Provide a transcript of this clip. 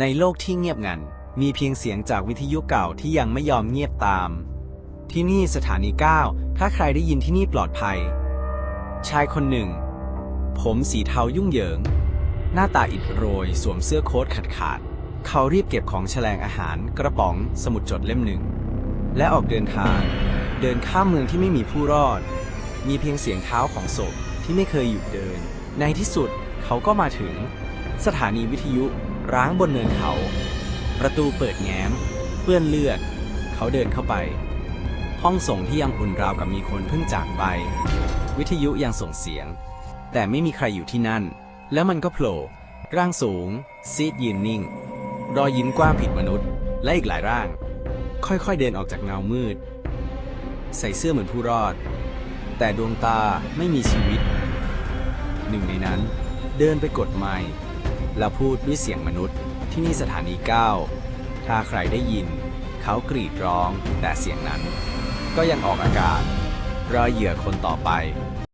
ในโลกที่เงียบงัน มีเพียงเสียงจากวิทยุเก่าที่ยังไม่ยอมเงียบตาม ที่นี่สถานี 9 ถ้าใครได้ยินที่นี่ปลอดภัย ชายคนหนึ่ง ผมสีเทายุ่งเหยิง หน้าตาอิดโรย สวมเสื้อโค้ทขาดขาดๆเขารีบเก็บของแฉลงอาหารกระป๋องสมุดจดเล่มหนึ่ง และออกเดินทาง เดินข้ามเมืองที่ไม่มีผู้รอด มีเพียงเสียงเท้าของศพที่ไม่เคยหยุดเดิน ในที่สุดเขาก็มาถึง สถานีวิทยุ ร้างบนเนินเขา ประตูเปิดแง้ม เปื้อนเลือด เขาเดินเข้าไป ห้องส่งที่ยังอุ่นราวกับมีคนเพิ่งจากไป วิทยุยังส่งเสียง แต่ไม่มีใครอยู่ที่นั่น แล้วมันก็โผล่ร่างสูง ซีดยืนนิ่ง รอยยิ้มกว้างผิดมนุษย์ และอีกหลายร่าง ค่อยๆเดินออกจากเงามืด ใส่เสื้อเหมือนผู้รอด แต่ดวงตาไม่มีชีวิต หนึ่งในนั้น เดินไปกดไมค์ และพูดด้วยเสียงมนุษย์ที่นี่สถานี 9 ถ้าใครได้ยิน เขากรีดร้องแต่เสียงนั้น ก็ยังออกอากาศรอเหยื่อคนต่อไป